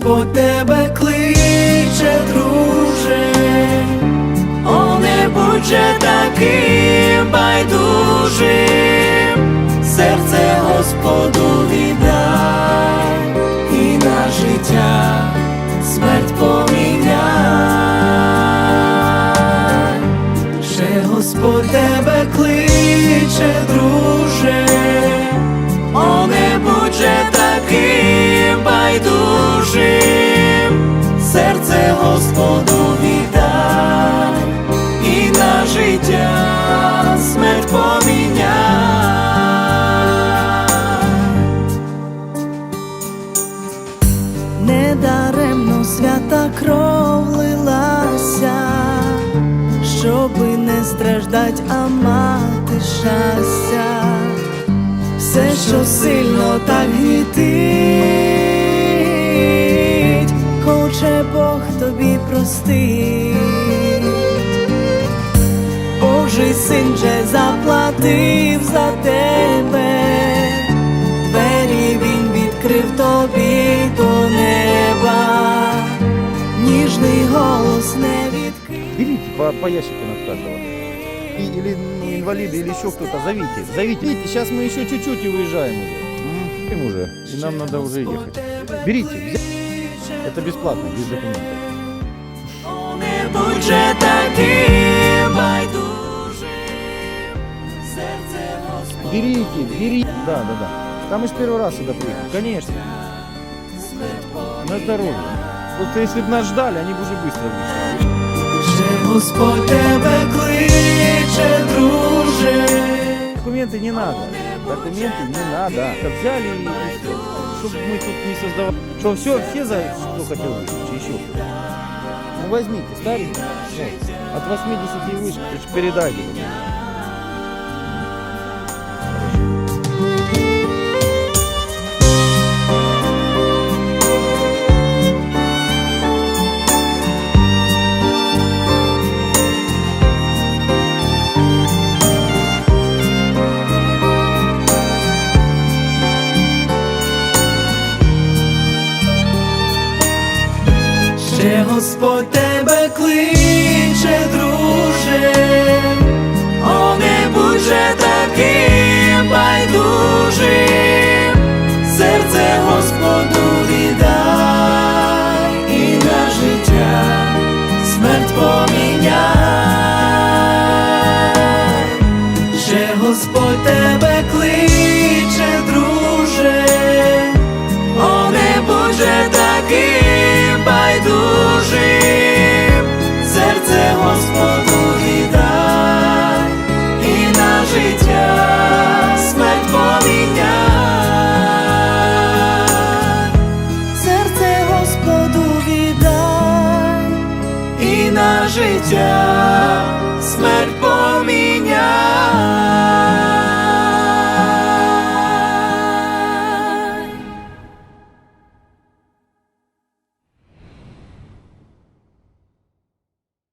Господь тебе кличе, друже, о, не будь же життя смерть поміняй. Недаремно свята кров лилася, щоби не страждать, а мати щастя, все, що сильно так гнітить, хоче Бог тобі простить. Божий син же заплатив за тебе, двері він відкрив тобі до неба, ніжний голос не відкрив. Берите по, по ящику на каждого. И, или ну, инвалиды, или еще кто-то. Зовите. Зовите. Видите, сейчас мы еще чуть-чуть и уезжаем уже. Им уже. И нам надо уже ехать. Берите. взя- Это бесплатно, без документов. О, не будь же таким байдужим, Берите, берите. Да, да, да. Там из первый раз сюда приехали. Конечно. На здоровье. Вот если бы нас ждали, они бы уже быстро вышли. Ще Господь тебе кличе, друже. Документы не надо. Документы не надо. Взяли и, все. Чтобы мы тут не создавали. Что все, все за что хотел выше, еще. Ну возьмите, старенький. От 80 и выше, передайте. Ще Господь тебе кличе, друже, життя смерть